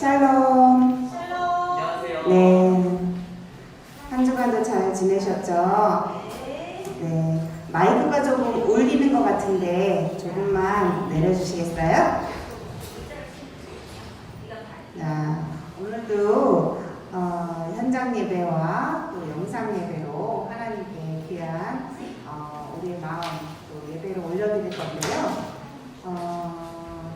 샬롬. 안녕하세요. 네. 한 주간도 잘 지내셨죠? 네. 마이크가 조금 울리는 것 같은데 조금만 내려주시겠어요? 자, 오늘도 어, 현장 예배와 또 영상 예배로 하나님께 귀한 어, 우리의 마음 또 예배로 올려드릴 건데요.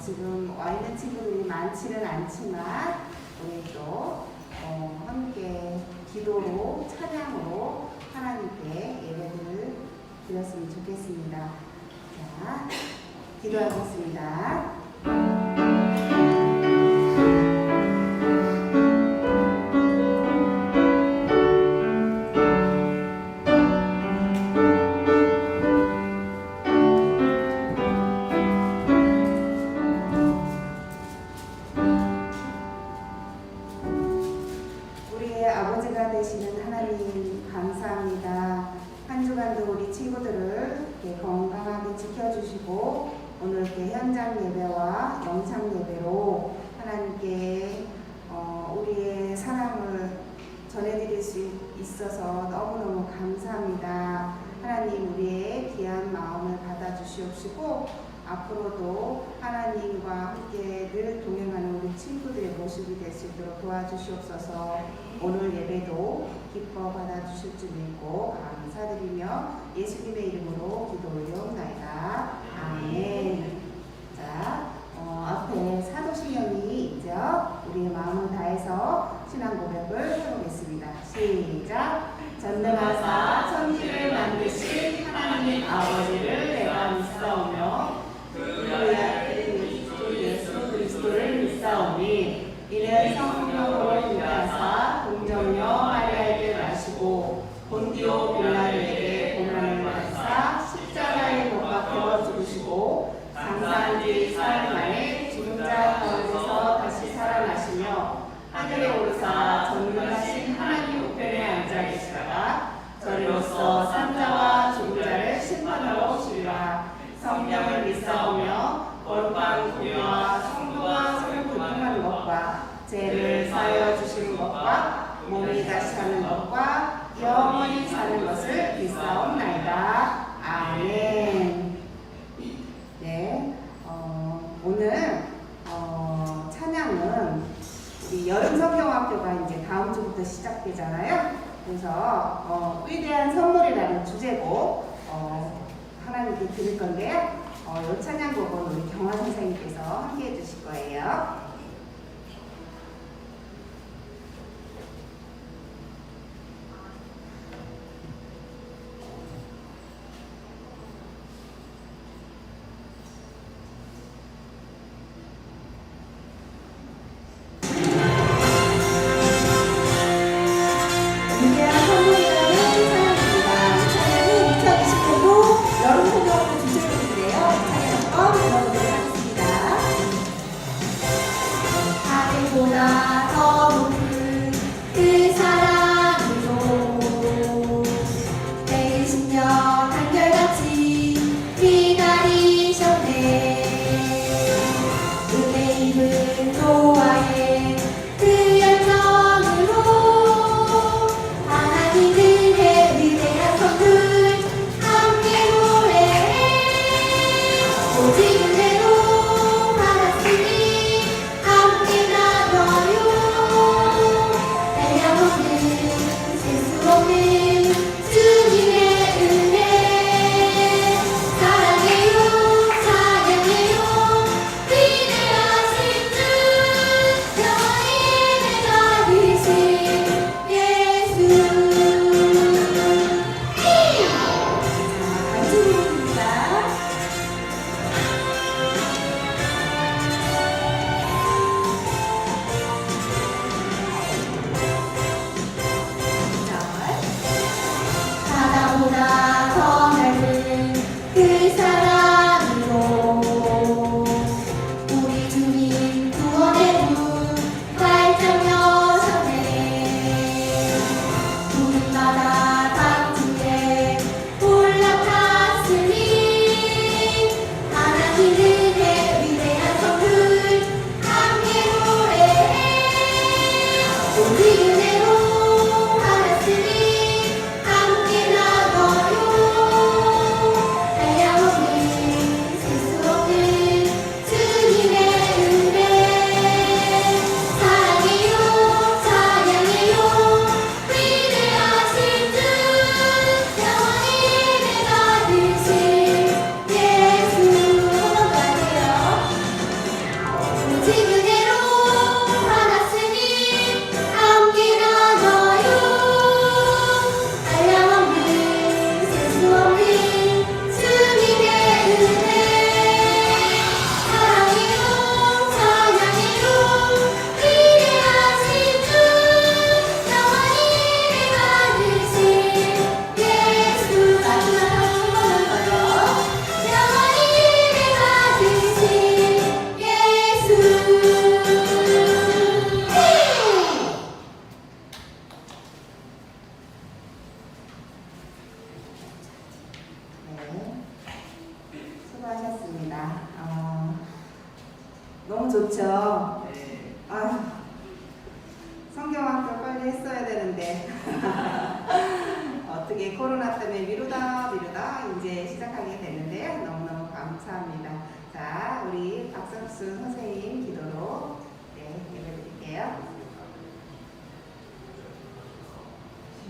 지금 와 있는 친구들이 많지는 않지만 우리 또 어, 함께 기도로 찬양으로 하나님께 예배를 드렸으면 좋겠습니다. 자, 기도하겠습니다. 여름성경학교가 이제 다음 주부터 시작되잖아요. 그래서 어, 위대한 선물이라는 주제고 어, 하나님께 드릴 건데요. 어, 요 찬양곡은 우리 경화 선생님께서 함께 해주실 거예요. Praise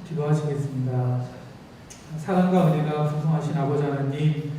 기도하시겠습니다. 사랑과 은혜가 풍성하신 아버지 하나님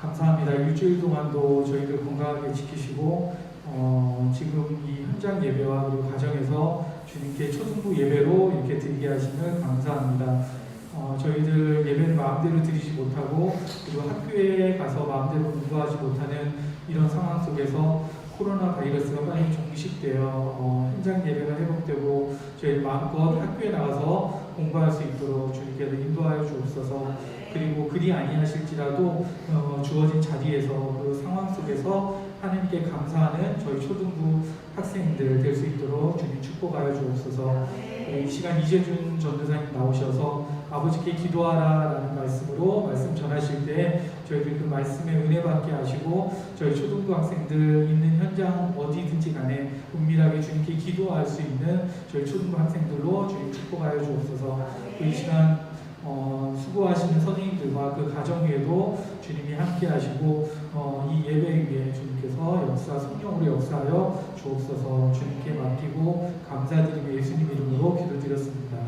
감사합니다. 일주일 동안도 저희들 건강하게 지키시고 어, 지금 이 현장 예배와 그리고 가정에서 주님께 초등부 예배로 이렇게 드리게 하시는 감사합니다. 어, 저희들 예배를 마음대로 드리지 못하고 그리고 학교에 가서 마음대로 공부하지 못하는 이런 상황 속에서 코로나 바이러스가 빨리 종식되어 어, 현장 예배가 회복되고 저희 마음껏 학교에 나가서 공부할 수 있도록 주님께서 인도하여 주옵소서. 그리고 그리 아니하실지라도 어, 주어진 자리에서 그 상황 속에서 하나님께 감사하는 저희 초등부 학생들 될 수 있도록 주님 축복하여 주옵소서. 이 시간 이재준 전도사님 나오셔서 아버지께 기도하라라는 말씀으로 말씀 전하실 때 저희들 그 말씀에 은혜 받게 하시고 저희 초등부 학생들 있는 현장 어디든지 간에 은밀하게 주님께 기도할 수 있는 저희 초등부 학생들로 주님 축복하여 주옵소서. 그이 시간 어, 수고하시는 선생님들과 그 가정 위에도 주님이 함께 하시고 어, 이 예배 위에 주님께서 역사 성령으로 역사하여 주옵소서 주님께 맡기고 감사드리며 예수님 이름으로 기도드렸습니다.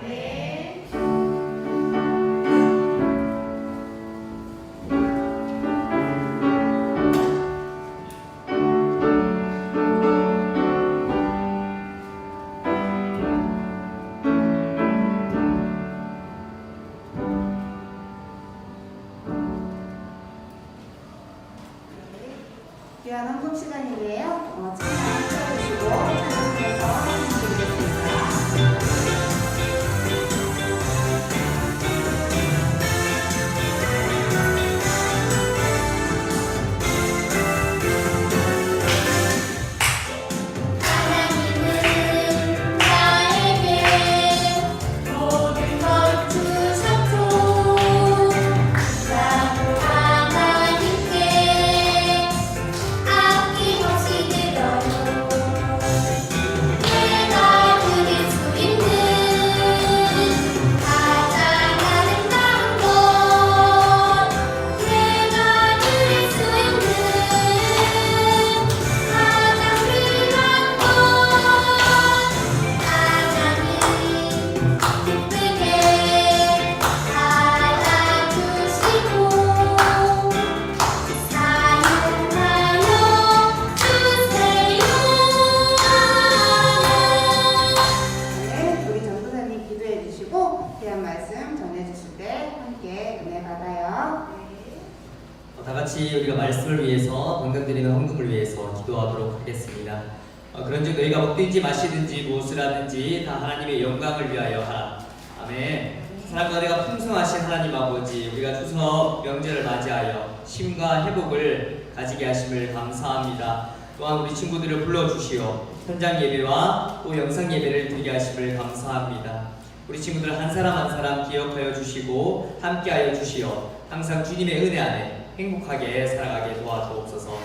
귀한 먹든지 마시든지 무엇을 하든지 다 하나님의 영광을 위하여 하라. 아멘. 사랑과 은혜가 풍성하신 하나님 아버지, 우리가 추석 명절을 맞이하여 쉼과 회복을 가지게 하심을 감사합니다. 또한 우리 친구들을 불러주시어 현장 예배와 또 영상 예배를 드리게 하심을 감사합니다. 우리 친구들 한 사람 한 사람 기억하여 주시고 함께하여 주시어 항상 주님의 은혜 안에 행복하게 살아가게 도와주옵소서.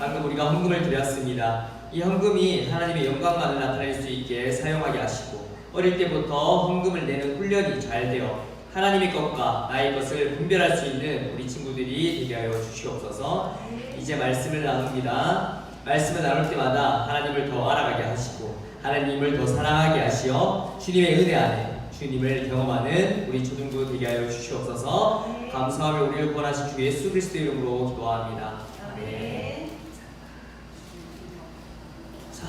방금 우리가 헌금을 드렸습니다. 이 헌금이 하나님의 영광만을 나타낼 수 있게 사용하게 하시고 어릴 때부터 헌금을 내는 훈련이 잘 되어 하나님의 것과 나의 것을 분별할 수 있는 우리 친구들이 되게 하여 주시옵소서. 이제 말씀을 나눕니다. 말씀을 나눌 때마다 하나님을 더 알아가게 하시고 하나님을 더 사랑하게 하시어 주님의 은혜 안에 주님을 경험하는 우리 초등부 되게 하여 주시옵소서. 감사하며 우리를 구원하신 주 예수 그리스도 이름으로 기도합니다. 아멘. 자,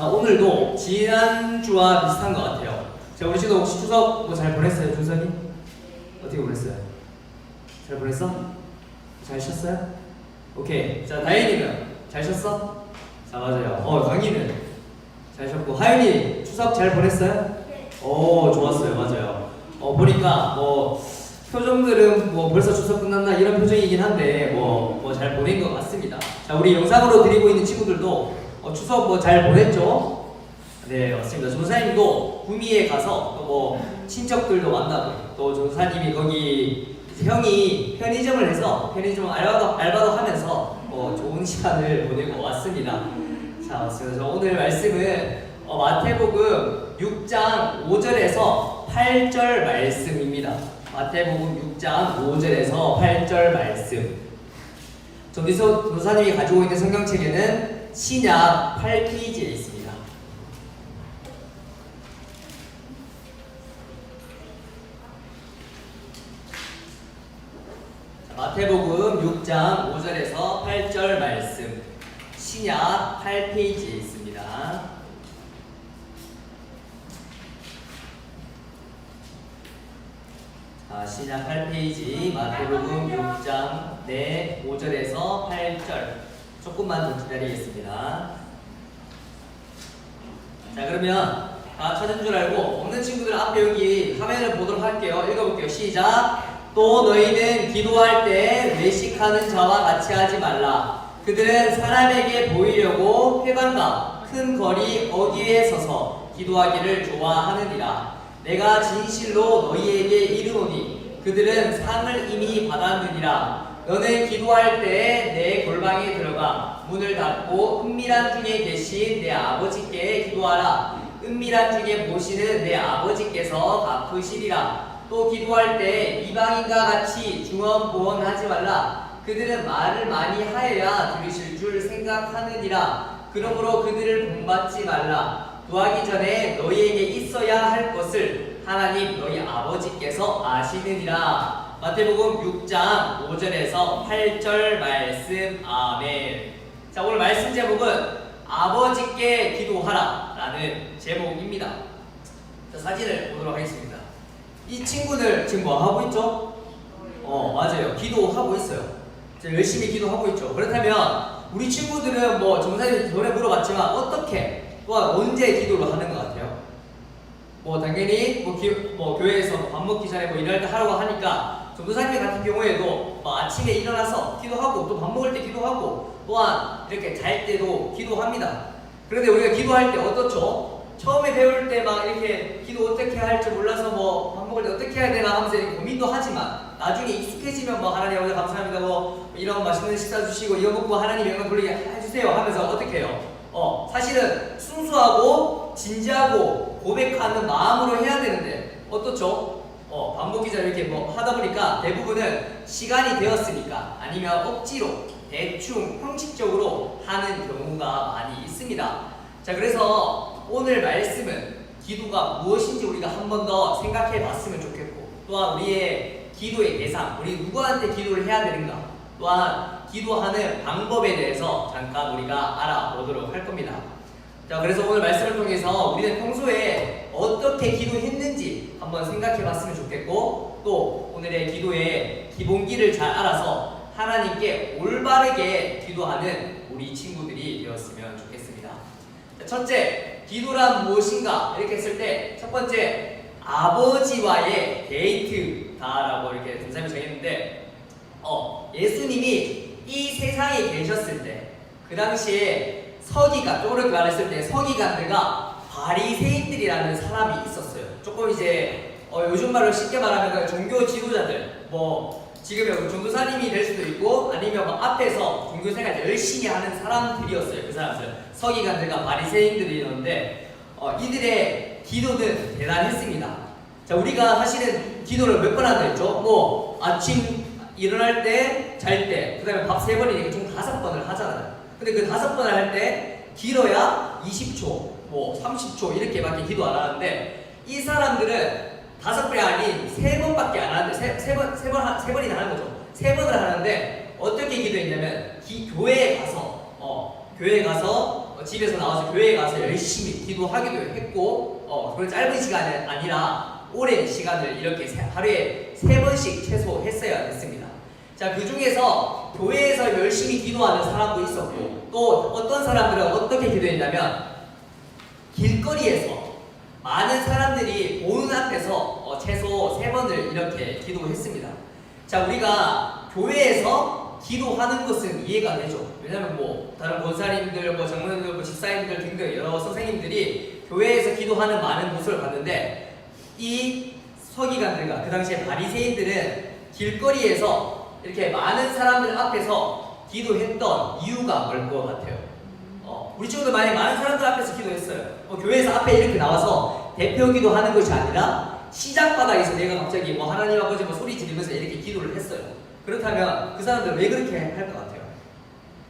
자 오늘도 지난주와 비슷한 것 같아요. 자 우리 친구 혹시 추석 뭐 잘 보냈어요, 준선이? 어떻게 보냈어요? 잘 보냈어? 잘 쉬었어요? 오케이. 자 다현이는 잘 쉬었어? 자 맞아요. 어 강희는 잘 쉬었고 하윤이 추석 잘 보냈어요? 오 좋았어요, 맞아요. 어 보니까 뭐 표정들은 뭐 벌써 추석 끝났나 이런 표정이긴 한데 뭐 뭐 잘 보낸 것 같습니다. 자 우리 영상으로 드리고 있는 친구들도 어, 추석 뭐 잘 보냈죠? 네 맞습니다. 전사님도 구미에 가서 또 뭐 친척들도 만나고 또 전사님이 거기 형이 편의점을 해서 편의점 알바도 알바도 하면서 뭐 좋은 시간을 보내고 왔습니다. 자 맞습니다. 저 오늘 말씀은 어, 마태복음 6장 5절에서 8절 말씀입니다. 마태복음 6장 5절에서 8절 말씀. 정기서 도사님이 가지고 있는 성경책에는 신약 8페이지에 있습니다. 자, 마태복음 6장 5절에서 8절 말씀. 신약 8페이지에 있습니다. 자, 신약 8페이지 마태복음 6장 네 5절에서 8절 조금만 더 기다리겠습니다. 자 그러면 다 찾은 줄 알고 없는 친구들 앞에 여기 화면을 보도록 할게요. 읽어볼게요. 시작. 또 너희는 기도할 때 외식하는 자와 같이 하지 말라. 그들은 사람에게 보이려고 회관과 큰 거리 어귀에 서서 기도하기를 좋아하느니라. 내가 진실로 너희에게 이르노니 그들은 상을 이미 받았느니라. 너는 기도할 때 내 골방에 들어가 문을 닫고 은밀한 중에 계신 내 아버지께 기도하라. 은밀한 중에 보시는 내 아버지께서 갚으시리라. 또 기도할 때 이방인과 같이 중언부언하지 말라. 그들은 말을 많이 하여야 들으실 줄 생각하느니라. 그러므로 그들을 본받지 말라. 구하기 전에 너희에게 있어야 할 것을 하나님 너희 아버지께서 아시느니라. 마태복음 6장 5절에서 8절 말씀 아멘. 자 오늘 말씀 제목은 아버지께 기도하라 라는 제목입니다. 자 사진을 보도록 하겠습니다. 이 친구들 지금 뭐 하고 있죠? 어 맞아요. 기도하고 있어요. 자, 열심히 기도하고 있죠. 그렇다면 우리 친구들은 뭐 정사님 전에 물어봤지만 어떻게 또한 언제 기도를 하는 것 같아요? 뭐 당연히 뭐, 기, 뭐 교회에서 밥 먹기 전에 뭐 일할 때 하라고 하니까 전도사님 같은 경우에도 뭐 아침에 일어나서 기도하고 또 밥 먹을 때 기도하고 또한 이렇게 잘 때도 기도합니다. 그런데 우리가 기도할 때 어떻죠? 처음에 배울 때 막 이렇게 기도 어떻게 할지 몰라서 뭐 밥 먹을 때 어떻게 해야 되나 하면서 고민도 하지만 나중에 익숙해지면 뭐 하나님 아버지 감사합니다 뭐 이런 맛있는 식사 주시고 이거 먹고 하나님 영광 돌리게 해주세요 하면서 어떻게 해요? 어 사실은 순수하고 진지하고 고백하는 마음으로 해야 되는데 어떻죠? 어, 밥 먹기 전에 이렇게 뭐 하다 보니까 대부분은 시간이 되었으니까 아니면 억지로 대충 형식적으로 하는 경우가 많이 있습니다. 자, 그래서 오늘 말씀은 기도가 무엇인지 우리가 한 번 더 생각해 봤으면 좋겠고 또한 우리의 기도의 대상, 우리 누구한테 기도를 해야 되는가 또한 기도하는 방법에 대해서 잠깐 우리가 알아보도록 할 겁니다. 자, 그래서 오늘 말씀을 통해서 우리는 평소에 어떻게 기도했는지 한번 생각해 봤으면 좋겠고, 또 오늘의 기도의 기본기를 잘 알아서 하나님께 올바르게 기도하는 우리 친구들이 되었으면 좋겠습니다. 자, 첫째, 기도란 무엇인가? 이렇게 했을 때, 첫 번째, 아버지와의 데이트다라고 이렇게 전사님이 정했는데, 어, 예수님이 이 세상에 계셨을 때, 그 당시에 서기관, 쪼그렇게 말했을 때 서기관들과 바리새인들이라는 사람이 있었어요. 조금 이제 어, 요즘 말로 쉽게 말하면 종교 지도자들, 뭐 지금의 종교사님이 될 수도 있고 아니면 뭐 앞에서 종교 생활 열심히 하는 사람들이었어요. 그 사람들 서기관들과 바리새인들이었는데 어, 이들의 기도는 대단했습니다. 자 우리가 사실은 기도를 몇 번 한다 했죠? 뭐 아침 일어날 때, 잘 때, 그 다음에 밥 세 번이니까 총 다섯 번을 하잖아요. 근데 그 다섯 번을 할 때 길어야 20초, 뭐 30초 이렇게밖에 기도 안 하는데 이 사람들은 다섯 번이 아닌 세 번밖에 안 하는데 세, 세 번, 세 번, 하- 세 번이나 하는 거죠. 세 번을 하는데 어떻게 기도했냐면 기, 교회에 가서 어, 교회에 가서 어, 집에서 나와서 교회에 가서 열심히 기도하기도 했고 어, 그런 짧은 시간이 아니라 오랜 시간을 이렇게 세- 하루에 세 번씩 최소 했어야 했습니다. 자, 그 중에서 교회에서 열심히 기도하는 사람도 있었고, 또 어떤 사람들은 어떻게 기도했냐면, 길거리에서 많은 사람들이 보는 앞에서 어, 최소 세 번을 이렇게 기도했습니다. 자, 우리가 교회에서 기도하는 것은 이해가 되죠. 왜냐면 뭐, 다른 권사님들, 뭐, 장로님들, 뭐, 집사님들 등등 여러 선생님들이 교회에서 기도하는 많은 모습을 봤는데, 이 서기관들과 그 당시에 바리새인들은 길거리에서 이렇게 많은 사람들 앞에서 기도했던 이유가 뭘것 같아요? 어, 우리 친구들 만약에 많은 사람들 앞에서 기도했어요. 뭐 교회에서 앞에 이렇게 나와서 대표 기도하는 것이 아니라 시작 바닥에서 내가 갑자기 뭐 하나님 아버지 뭐 소리 지르면서 이렇게 기도를 했어요. 그렇다면 그 사람들 왜 그렇게 할 것 같아요?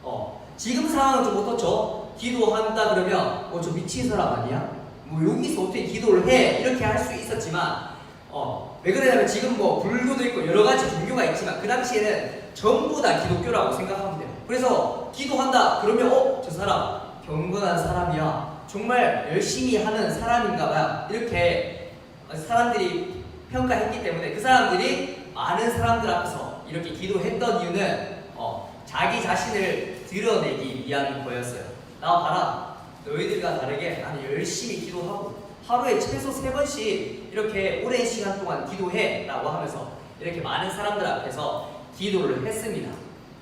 어, 지금 상황은 좀 어떻죠? 기도한다 그러면 어, 저 미친 사람 아니야? 뭐 여기서 어떻게 기도를 해? 이렇게 할 수 있었지만 어, 왜 그러냐면 지금 뭐 불교도 있고 여러 가지 종교가 있지만 그 당시에는 전부 다 기독교라고 생각하면 돼요. 그래서 기도한다 그러면 어, 저 사람 경건한 사람이야. 정말 열심히 하는 사람인가 봐요. 이렇게 사람들이 평가했기 때문에 그 사람들이 많은 사람들 앞에서 이렇게 기도했던 이유는 어, 자기 자신을 드러내기 위한 거였어요. 나 봐라. 너희들과 다르게 나는 열심히 기도하고 하루에 최소 세 번씩 이렇게 오랜 시간 동안 기도해 라고 하면서 이렇게 많은 사람들 앞에서 기도를 했습니다.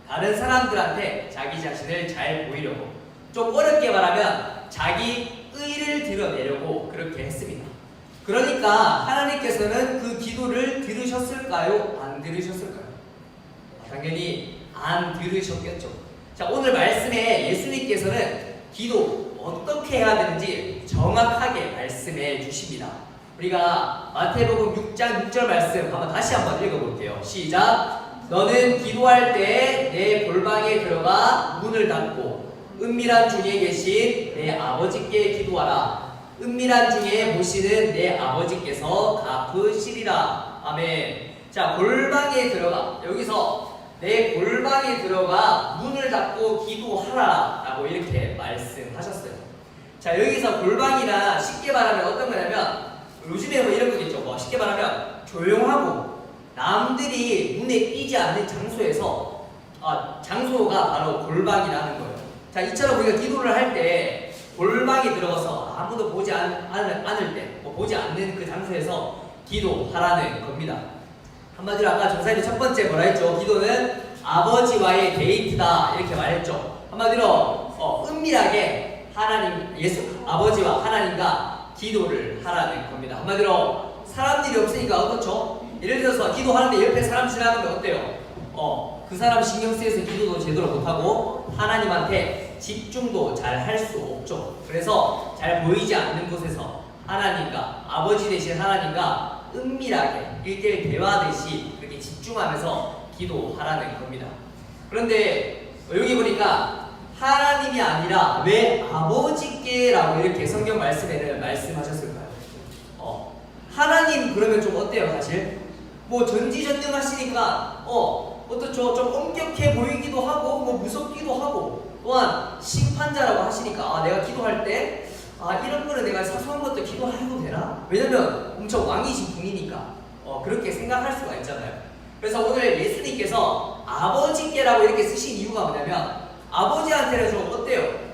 다른 사람들한테 자기 자신을 잘 보이려고 좀 어렵게 말하면 자기 의를 드러내려고 그렇게 했습니다. 그러니까 하나님께서는 그 기도를 들으셨을까요? 안 들으셨을까요? 당연히 안 들으셨겠죠. 자, 오늘 말씀에 예수님께서는 기도 어떻게 해야 되는지 정확하게 말씀해 주십니다. 우리가 마태복음 6장 6절 말씀 한번 다시 한번 읽어볼게요. 시작. 너는 기도할 때 내 골방에 들어가 문을 닫고 은밀한 중에 계신 내 아버지께 기도하라. 은밀한 중에 보시는 내 아버지께서 갚으시리라. 아멘. 자, 골방에 들어가. 여기서 내 골방에 들어가 문을 닫고 기도하라. 라고 이렇게 말씀하셨어요. 자, 여기서 골방이나 쉽게 말하면 어떤 거냐면 요즘에 뭐 이런 거겠죠. 뭐 쉽게 말하면 조용하고 남들이 눈에 띄지 않는 장소에서 아, 장소가 바로 골방이라는 거예요. 자, 이처럼 우리가 기도를 할 때 골방에 들어가서 아무도 보지 않, 않을, 않을 때, 뭐 보지 않는 그 장소에서 기도하라는 겁니다. 한마디로 아까 전사님 첫 번째 뭐라 했죠? 기도는 아버지와의 데이트다 이렇게 말했죠. 한마디로 어, 은밀하게 하나님 예수 아버지와 하나님과 기도를 하라는 겁니다. 한마디로 사람들이 없으니까 어떻죠? 예를 들어서 기도하는데 옆에 사람 지나가면 어때요? 어, 그 사람 신경 쓰여서 기도도 제대로 못하고 하나님한테 집중도 잘 할 수 없죠. 그래서 잘 보이지 않는 곳에서 하나님과 아버지 되신 하나님과 은밀하게 일대일 대화하듯이 그렇게 집중하면서 기도하라는 겁니다. 그런데 여기 보니까 하나님이 아니라 왜 아버지께라고 이렇게 성경 말씀에는 말씀하셨을까요? 어, 하나님 그러면 좀 어때요, 사실? 뭐 전지전능하시니까 어 어떻죠? 좀 엄격해 보이기도 하고 뭐 무섭기도 하고 또한 심판자라고 하시니까 아 내가 기도할 때 아 이런 거는 내가 사소한 것도 기도해도 되나? 왜냐면 엄청 왕이신 분이니까 어 그렇게 생각할 수가 있잖아요. 그래서 오늘 예수님께서 아버지께라고 이렇게 쓰신 이유가 뭐냐면 아버지한테는 좀 어때요?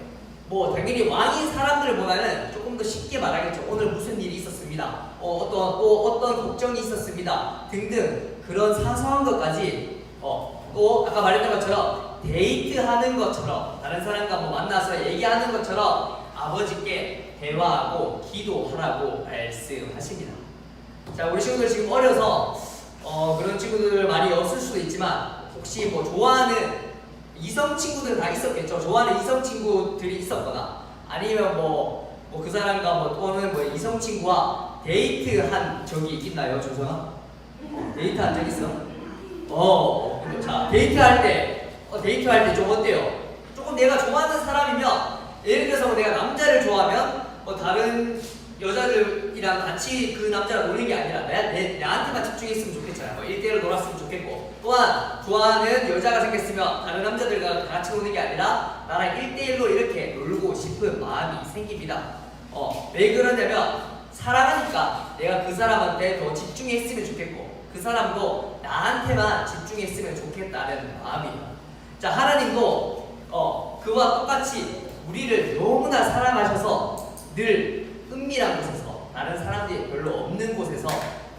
뭐 당연히 왕인 사람들보다는 조금 더 쉽게 말하겠죠. 오늘 무슨 일이 있었습니다. 어, 어떤 또 어떤 걱정이 있었습니다. 등등 그런 사소한 것까지 어, 또 아까 말했던 것처럼 데이트하는 것처럼 다른 사람과 뭐 만나서 얘기하는 것처럼 아버지께 대화하고 기도하라고 말씀하십니다. 자, 우리 친구들 지금 어려서 어, 그런 친구들 많이 없을 수도 있지만 혹시 뭐 좋아하는 이성 친구들 다 있었겠죠. 좋아하는 이성 친구들이 있었거나 아니면 뭐 뭐 그 사람과 뭐 또는 뭐 이성 친구와 데이트한 적이 있나요, 조성아? 데이트한 적 있어? 어, 어, 자 데이트할 때, 어, 데이트할 때 좀 어때요? 조금 내가 좋아하는 사람이면 예를 들어서 뭐 내가 남자를 좋아하면 뭐 다른 여자들이랑 같이 그 남자랑 노는 게 아니라 내, 내, 나한테만 집중했으면 좋겠잖아요. 뭐 1대1로 놀았으면 좋겠고 또한 좋아하는 여자가 생겼으면 다른 남자들과 같이 노는 게 아니라 나랑 1대1로 이렇게 놀고 싶은 마음이 생깁니다. 어, 왜 그러냐면 사랑하니까 내가 그 사람한테 더 집중했으면 좋겠고 그 사람도 나한테만 집중했으면 좋겠다는 마음이에요. 자 하나님도 어, 그와 똑같이 우리를 너무나 사랑하셔서 늘 은밀한 곳에서 다른 사람들이 별로 없는 곳에서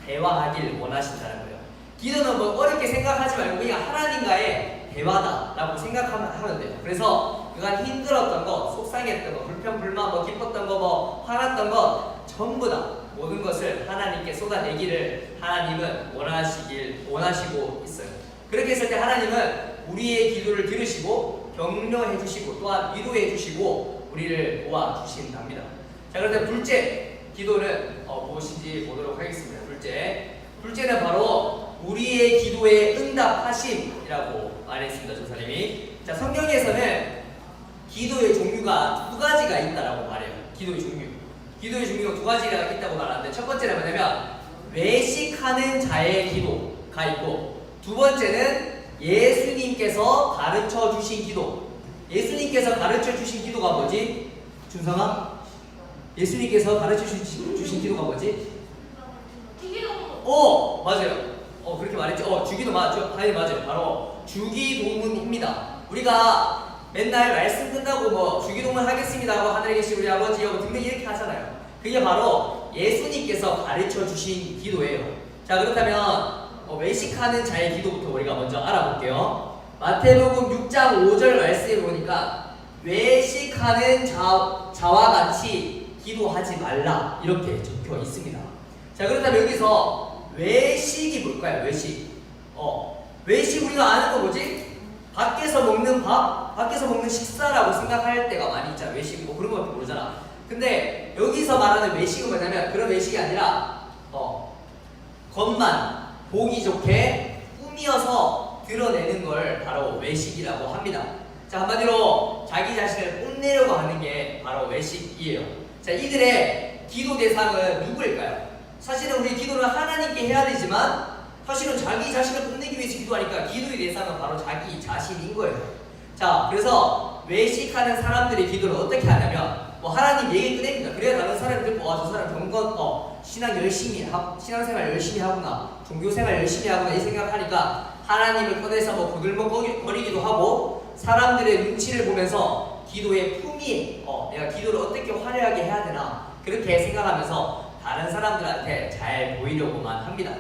대화하길 원하신다는 거예요. 기도는 뭐 어렵게 생각하지 말고 그냥 하나님과의 대화다라고 생각하면 하면 돼요. 그래서 그간 힘들었던 거, 속상했던 거, 불평, 불만, 뭐 기뻤던 거, 뭐 화났던 거 전부 다 모든 것을 하나님께 쏟아내기를 하나님은 원하시길 원하시고 있어요. 그렇게 했을 때 하나님은 우리의 기도를 들으시고 격려해 주시고 또한 위로해 주시고 우리를 도와 주신답니다. 자, 그런데 둘째 기도는 어, 무엇인지 보도록 하겠습니다. 둘째, 둘째는 바로 우리의 기도에 응답하심이라고 말했습니다. 조사님이. 자, 성경에서는 기도의 종류가 두 가지가 있다라고 말해요. 기도의 종류. 기도의 종류가 두 가지가 있다고 말하는데 첫 번째는 뭐냐면 외식하는 자의 기도가 있고 두 번째는 예수님께서 가르쳐 주신 기도. 예수님께서 가르쳐 주신 기도가 뭐지? 준성아? 예수님께서 가르쳐 주신, 주신 기도가 뭐지? 어 맞아요. 어 그렇게 말했죠. 어 주기도 맞죠. 아니 맞아요. 바로 주기도문입니다. 우리가 맨날 말씀 끝나고 뭐 주기도문 하겠습니다 하고 하늘에 계신 우리 아버지 여고 등등 이렇게 하잖아요. 그게 바로 예수님께서 가르쳐 주신 기도예요. 자 그렇다면 어, 외식하는 자의 기도부터 우리가 먼저 알아볼게요. 마태복음 6장 5절 말씀에 보니까 외식하는 자, 자와 같이 기도하지 말라 이렇게 적혀 있습니다. 자 그렇다면 여기서 외식이 뭘까요? 외식. 어 외식 우리가 아는 거 뭐지? 밖에서 먹는 밥, 밖에서 먹는 식사라고 생각할 때가 많이 있잖아. 외식 뭐 그런 것도 모르잖아. 근데 여기서 말하는 외식은 뭐냐면 그런 외식이 아니라 어 겉만 보기 좋게 꾸미어서 드러내는 걸 바로 외식이라고 합니다. 자 한마디로 자기 자신을 뽐내려고 하는 게 바로 외식이에요. 자 이들의 기도 대상은 누구일까요? 사실은 우리 기도를 하나님께 해야 되지만 사실은 자기 자신을 뽐내기 위해서 기도하니까 기도의 대상은 바로 자기 자신인 거예요. 자 그래서 외식하는 사람들의 기도를 어떻게 하냐면 뭐 하나님 얘기 꺼냅니다. 그래야 다른 사람들 와저 사람 경건 어 신앙 열심히 하 신앙생활 열심히 하구나 종교생활 열심히 하구나 이 생각하니까 하나님을 꺼내서 뭐 거들먹거리기도 하고 사람들의 눈치를 보면서 기도의 품위 어 내가 기도를 어떻게 화려하게 해야 되나 그렇게 생각하면서 다른 사람들한테 잘 보이려고만 합니다.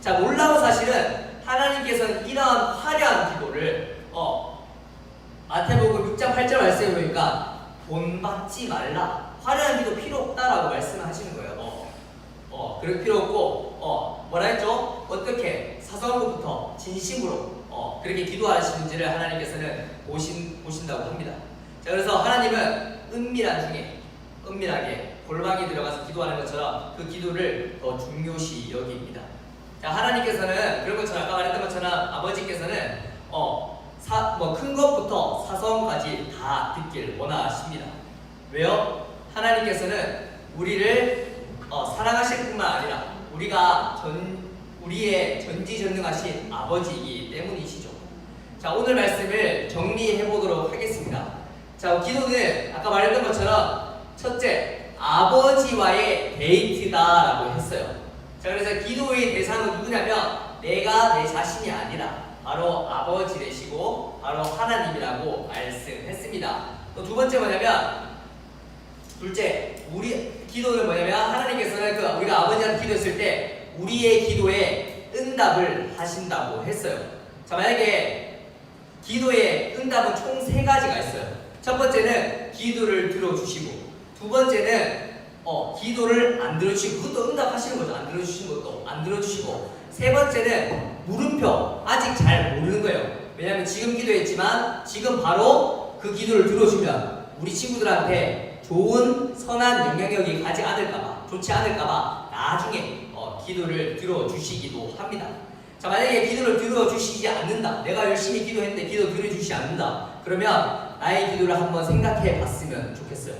자 놀라운 사실은 하나님께서는 이러한 화려한 기도를 어 마태복음 6장 8절 말씀해 보니까 돈 받지 말라 화려한 기도 필요 없다라고 말씀을 하시는 거예요. 어, 어 그럴 필요 없고 어 뭐라 했죠? 어떻게 사소한 것부터 진심으로 어 그렇게 기도하시는지를 하나님께서는 보신 보신다고 합니다. 자 그래서 하나님은 은밀한 중에 은밀하게 골방에 들어가서 기도하는 것처럼 그 기도를 더 중요시 여깁니다. 자 하나님께서는 그런 것처럼 아까 말했던 것처럼 아버지께서는 어 뭐 큰 것부터 사소한까지 다 듣길 원하십니다. 왜요? 하나님께서는 우리를 어, 사랑하실 뿐만 아니라 우리가 전 우리의 전지전능하신 아버지이기 때문이시죠. 자 오늘 말씀을 정리해 보도록 하겠습니다. 자 기도는 아까 말했던 것처럼 첫째 아버지와의 데이트다라고 했어요. 자 그래서 기도의 대상은 누구냐면 내가 내 자신이 아니라 바로 아버지 되시고 바로 하나님이라고 말씀했습니다. 또 두 번째 뭐냐면 둘째 우리 기도는 뭐냐면 하나님께서는 그 우리가 아버지한테 기도했을 때 우리의 기도에 응답을 하신다고 했어요. 자 만약에 기도의 응답은 총 세 가지가 있어요. 첫 번째는 기도를 들어주시고 두 번째는 어 기도를 안 들어주시고 그것도 응답하시는 거죠. 안 들어주시는 것도 안 들어주시고 세 번째는 물음표 아직 잘 모르는 거예요. 왜냐하면 지금 기도했지만 지금 바로 그 기도를 들어주면 우리 친구들한테 좋은 선한 영향력이 가지 않을까봐 좋지 않을까봐 나중에 어, 기도를 들어주시기도 합니다. 자 만약에 기도를 들어주시지 않는다 내가 열심히 기도했는데 기도 들어주시지 않는다 그러면 나의 기도를 한번 생각해 봤으면 좋겠어요.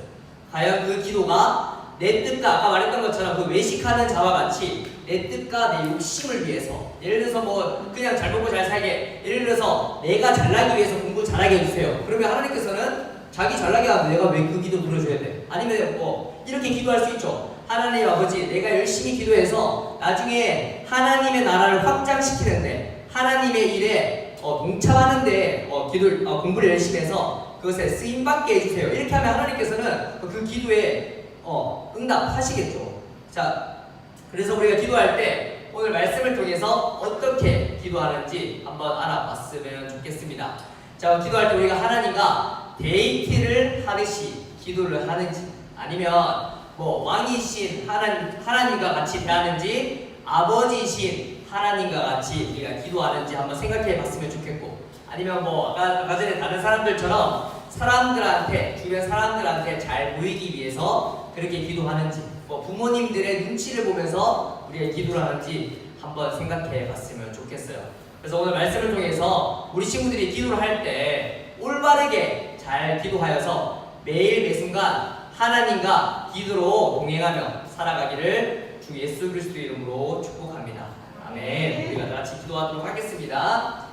과연 그 기도가 내 뜻과 아까 말했던 것처럼 그 외식하는 자와 같이 내 뜻과 내 욕심을 위해서 예를 들어서 뭐 그냥 잘 먹고 잘 살게 예를 들어서 내가 잘나기 위해서 공부 잘하게 해주세요. 그러면 하나님께서는 자기 잘나게 하면 내가 왜 그 기도 들어줘야 돼? 아니면 뭐 이렇게 기도할 수 있죠. 하나님 아버지 내가 열심히 기도해서 나중에 하나님의 나라를 확장시키는데 하나님의 일에 어, 동참하는데 어, 기도 어, 공부를 열심히 해서 그것에 쓰임 받게 해주세요. 이렇게 하면 하나님께서는 그 기도에 어, 응답하시겠죠 자 그래서 우리가 기도할 때 오늘 말씀을 통해서 어떻게 기도하는지 한번 알아봤으면 좋겠습니다. 자, 기도할 때 우리가 하나님과 데이트를 하듯이 기도를 하는지 아니면 뭐 왕이신 하나님, 하나님과 같이 대하는지 아버지신 하나님과 같이 우리가 기도하는지 한번 생각해 봤으면 좋겠고 아니면 뭐 아까, 아까 전에 다른 사람들처럼 사람들한테 주변 사람들한테 잘 보이기 위해서 그렇게 기도하는지 뭐 부모님들의 눈치를 보면서 우리가 기도를 하는지 한번 생각해 봤으면 좋겠어요. 그래서 오늘 말씀을 통해서 우리 친구들이 기도를 할 때 올바르게 잘 기도하여서 매일 매 순간 하나님과 기도로 동행하며 살아가기를 주 예수 그리스도 이름으로 축복합니다. 아멘. 우리가 다 같이 기도하도록 하겠습니다.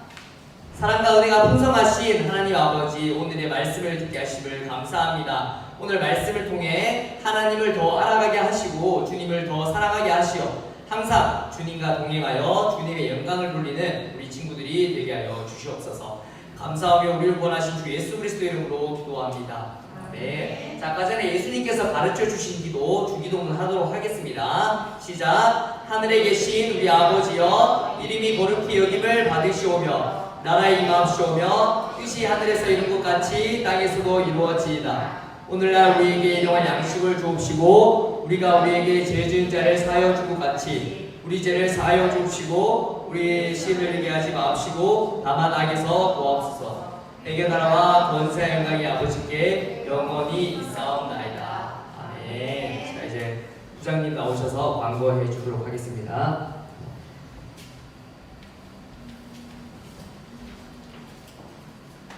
사랑과 은혜가 풍성하신 하나님 아버지 오늘의 말씀을 듣게 하심을 감사합니다. 오늘 말씀을 통해 하나님을 더 알아가게 하시고 주님을 더 사랑하게 하시어 항상 주님과 동행하여 주님의 영광을 돌리는 우리 친구들이 되게 하여 주시옵소서. 감사하며 우리를 구원하신 주 예수 그리스도 이름으로 기도합니다. 네. 자, 아까 전에 예수님께서 가르쳐 주신 기도 주기도문 하도록 하겠습니다. 시작. 하늘에 계신 우리 아버지여 이름이 거룩히 여김을 받으시오며 나라의 임하옵시오며 뜻이 하늘에서 이룬 것 같이 땅에서도 이루어지이다. 오늘날 우리에게 일용할 양식을 주옵시고 우리가 우리에게 죄 지은 자를 사하여 준것 같이 우리 죄를 사하여 주옵시고 우리의 시를 이게 하지 마옵시고 다만 악에서 구하옵소서. 내게 나라와 권세 영광이 아버지께 영원히 있사옵나이다. 아멘. 자 이제 부장님 나오셔서 광고해 주도록 하겠습니다.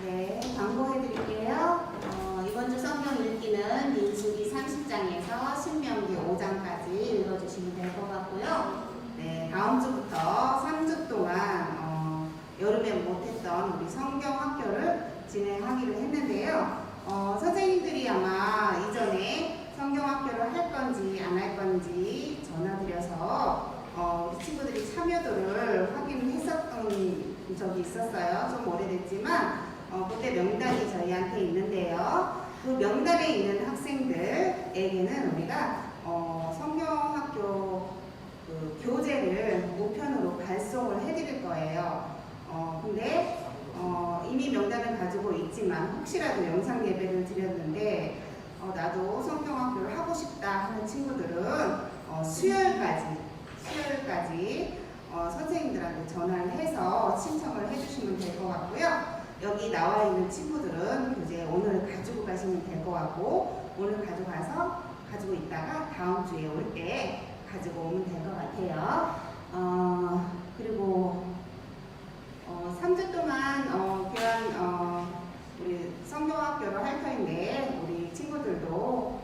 네, 광고해 드릴게요. 어, 이번 주 성경 읽기는 민수기 30장에서 신명기 5장까지 읽어주시면 될 것 같고요. 네, 다음 주부터 3주 동안 어, 여름에 못했던 우리 성경 학교를 진행하기로 했는데요. 어, 선생님들이 아마 이전에 성경 학교를 할 건지 안 할 건지 전화드려서 어, 우리 친구들이 참여도를 확인했었던 적이 있었어요. 좀 그때 명단이 저희한테 있는데요. 그 명단에 있는 학생들에게는 우리가 어, 성경학교 그 교재를 우편으로 발송을 해드릴 거예요. 어, 근데 어, 이미 명단을 가지고 있지만 혹시라도 영상 예배를 드렸는데 어, 나도 성경학교를 하고 싶다 하는 친구들은 어, 수요일까지 수요일까지 어, 선생님들한테 전화를 해서 신청을 해주시면 될 것 같고요. 여기 나와 있는 친구들은 교재 오늘 가지고 가시면 될 것 같고 오늘 가져가서 가지고 있다가 다음 주에 올 때 가지고 오면 될 것 같아요. 어, 그리고 어, 3주 동안 어, 교환 어, 우리 성경학교를 할 터인데 우리 친구들도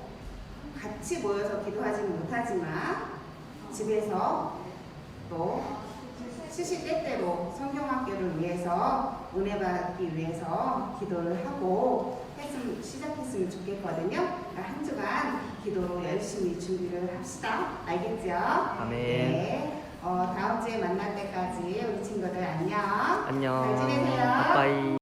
같이 모여서 기도하지는 못하지만 집에서 또 시시 때때로 성경학교를 위해서 은혜 받기 위해서 기도를 하고 했으면, 시작했으면 좋겠거든요. 그러니까 한 주간 기도로 열심히 준비를 합시다. 알겠죠? 아멘. 네. 어, 다음 주에 만날 때까지 우리 친구들 안녕. 안녕. 잘 지내세요. 빠이.